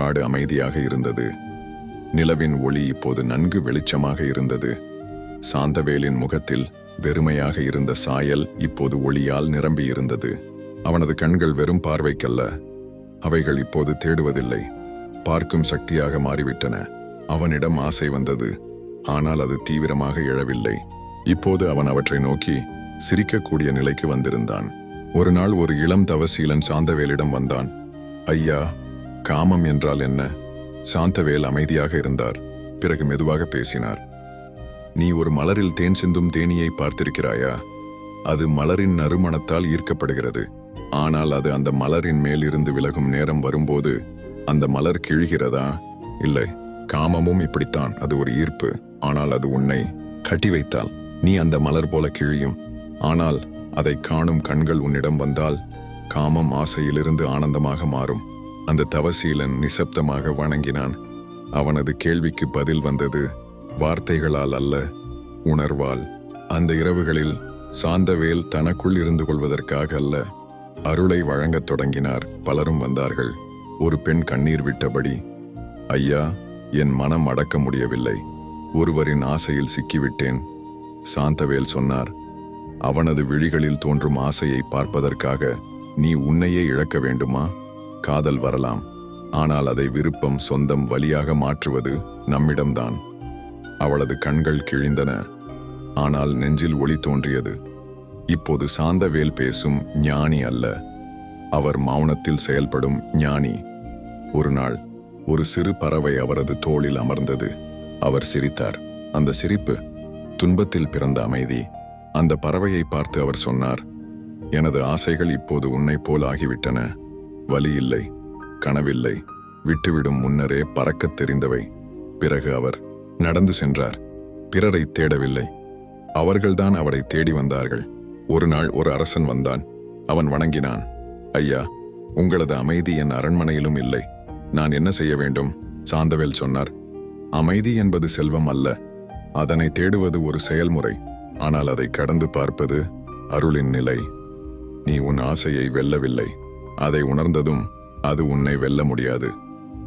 காடு அமைதியாக இருந்தது. நிலவின் ஒளி இப்போது நன்கு வெளிச்சமாக இருந்தது. சாந்தவேலின் முகத்தில் வெறுமையாக இருந்த சாயல் இப்போது ஒளியால் நிரம்பியிருந்தது அவனது கண்கள் வெறும் பார்வைக்கல்ல. அவைகள் இப்போது தேடுவதில்லை. பார்க்கும் சக்தியாக மாறிவிட்டன. அவனிடம் ஆசை வந்தது. ஆனால் அது தீவிரமாக எழவில்லை. இப்போது அவன் அவற்றை நோக்கி சிரிக்கக்கூடிய நிலைக்கு வந்திருந்தான். ஒரு நாள் ஒரு இளம் தவசீலன் சாந்தவேலிடம் வந்தான். ஐயா காமம் என்றால் என்ன? சாந்தவேல் அமைதியாக இருந்தார். பிறகு மெதுவாக பேசினார். நீ ஒரு மலரில் தேன் சிந்தும் தேனியை பார்த்திருக்கிறாயா? அது மலரின் நறுமணத்தால் ஈர்க்கப்படுகிறது. ஆனால் அது அந்த மலரின் மேலிருந்து விலகும் நேரம் வரும்போது அந்த மலர் கிழிகிறதா? இல்லை. காமமும் இப்படித்தான். அது ஒரு ஈர்ப்பு. ஆனால் அது உன்னை கட்டி வைத்தால். நீ அந்த மலர் போல கிழியும். ஆனால் அதை காணும் கண்கள் உன்னிடம் வந்தால் காமம் ஆசையிலிருந்து ஆனந்தமாக மாறும். அந்த தவசீலன் நிசப்தமாக வணங்கினான். அவனது கேள்விக்கு பதில் வந்தது வார்த்தைகளால் அல்ல உணர்வால். அந்த இரவுகளில் சாந்தவேல் தனக்குள் இருந்து கொள்வதற்காக அல்ல. அருளை வழங்கத் தொடங்கினார். பலரும் வந்தார்கள். ஒரு பெண் கண்ணீர் விட்டபடி ஐயா என் மனம் அடக்க முடியவில்லை. ஒருவரின் ஆசையில் சிக்கிவிட்டேன். சாந்தவேல் சொன்னார் அவனது விழிகளில் தோன்றும் ஆசையை பார்ப்பதற்காக நீ உன்னையே இழக்க வேண்டுமா? காதல் வரலாம். ஆனால் அதை விருப்பம் சொந்தம் வழியாக மாற்றுவது நம்மிடம்தான். அவளது கண்கள் கிழிந்தன. ஆனால் நெஞ்சில் ஒளி தோன்றியது. இப்போது சாந்தவேல் பேசும் ஞானி அல்ல. அவர் மௌனத்தில் செயல்படும் ஞானி. ஒரு நாள் ஒரு சிறு பறவை அவரது தோளில் அமர்ந்தது. அவர் சிரித்தார். அந்த சிரிப்பு துன்பத்தில் பிறந்த அமைதி. அந்த பறவையை பார்த்து அவர் சொன்னார் எனது ஆசைகள் இப்போது உன்னைப் போல் ஆகிவிட்டன. வலி இல்லை கனவில்லை. விட்டுவிடும் முன்னரே பறக்கத் தெரிந்தவை. பிறகு அவர் நடந்து சென்றார். பிறரை தேடவில்லை. அவர்கள்தான் அவரை தேடி வந்தார்கள். ஒரு நாள் ஒரு அரசன் வந்தான். அவன் வணங்கினான். ஐயா உங்களது அமைதி என் அரண்மனையிலும் இல்லை. நான் என்ன செய்ய வேண்டும்? சாந்தவேல் சொன்னார். அமைதி என்பது செல்வம் அல்ல. அதனை தேடுவது ஒரு செயல்முறை. ஆனால் அதை கடந்து பார்ப்பது அருளின் நிலை. நீ உன் ஆசையை வெல்லவில்லை. அதை உணர்ந்ததும் அது உன்னை வெல்ல முடியாது.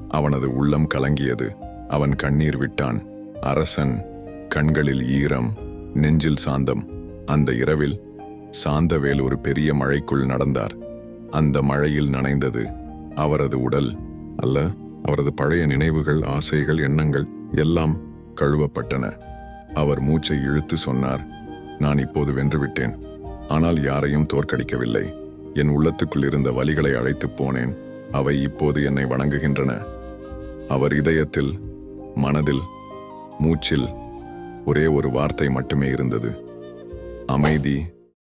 அவனது உள்ளம் கலங்கியது. அவன் கண்ணீர் விட்டான். அரசன் கண்களில் ஈரம் நெஞ்சில் சாந்தம். அந்த இரவில் சாந்தவேல் ஒரு பெரிய மழைக்குள் நடந்தார். அந்த மழையில் நனைந்தது அவரது உடல் அல்ல அவரது பழைய நினைவுகள் ஆசைகள் எண்ணங்கள் எல்லாம் கழுவப்பட்டன. அவர் மூச்சை இழுத்து சொன்னார் நான் இப்போது வென்றுவிட்டேன் ஆனால் யாரையும் தோற்கடிக்கவில்லை. என் உள்ளத்துக்குள் இருந்த வழிகளை அழைத்துப் போனேன். அவை இப்போது என்னை வணங்குகின்றன. அவர் இதயத்தில் மனதில் மூச்சில் ஒரே ஒரு வார்த்தை மட்டுமே இருந்தது. அமைதி